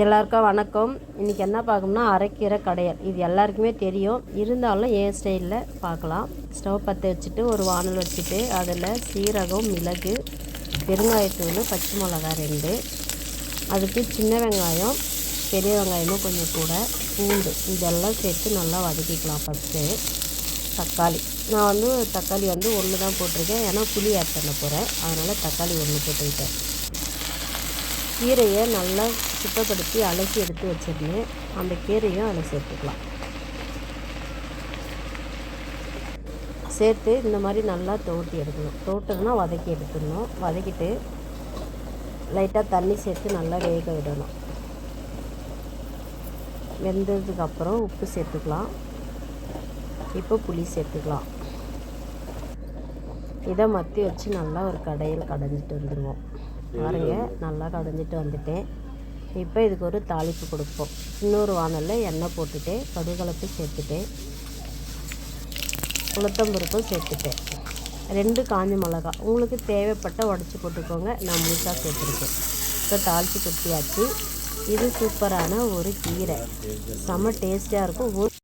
எல்லாருக்கும் வணக்கம். இன்றைக்கி என்ன பார்க்கணும்னா அரைக்கீரை கடையல். இது எல்லாருக்குமே தெரியும். இருந்தாலும் என் ஸ்டைலில் பார்க்கலாம். ஸ்டவ் பற்ற வச்சுட்டு ஒரு வானல் வச்சுட்டு அதில் சீரகம் மிளகு பெருங்காயத்தூள் பச்சை மிளகாய் ரெண்டு. அதுக்கு சின்ன வெங்காயம் பெரிய வெங்காயமும் கொஞ்சம் கூட பூண்டு இதெல்லாம் சேர்த்து நல்லா வதக்கிக்கலாம் ஃபஸ்ட்டு தக்காளி. நான் வந்து தக்காளி வந்து ஒன்று தான் போட்டிருக்கேன். ஏன்னா புளி ஆட் பண்ண போகிறேன் அதனால் தக்காளி ஒன்று போட்டுக்கிட்டேன். கீரையை நல்லா சுத்தப்படுத்தி அலசி எடுத்து வச்சிருந்தேன் அந்த கீரையும் அதில் சேர்த்துக்கலாம். சேர்த்து இந்த மாதிரி நல்லா தோட்டி எடுக்கணும். தோட்டம்னா வதக்கி எடுத்துடணும். வதக்கிட்டு லைட்டாக தண்ணி சேர்த்து நல்லா வேக விடணும். வெந்ததுக்கப்புறம் உப்பு சேர்த்துக்கலாம். இப்போ புளி சேர்த்துக்கலாம். இதை மத்தி வச்சு நல்லா ஒரு கடையில் கடைஞ்சிட்டு வந்துடுவோம் பாருங்க நல்லா கடைஞ்சிட்டு வந்துட்டேன். இப்போ இதுக்கு ஒரு தாளிப்பு கொடுப்போம். இன்னொரு வானலில் எண்ணெய் போட்டுட்டு கடுகலப்பு சேர்த்துட்டேன். உளுத்தம்பருப்பும் சேர்த்துட்டேன். ரெண்டு காஞ்ச மிளகா. உங்களுக்கு தேவைப்பட்ட உடச்சி போட்டுக்கோங்க. நான் முழுசாக சேர்த்துருக்கேன். இப்போ தாளித்து கொட்டியாச்சு இது சூப்பரான ஒரு கீரை. செம்ம டேஸ்டியாக இருக்கும்.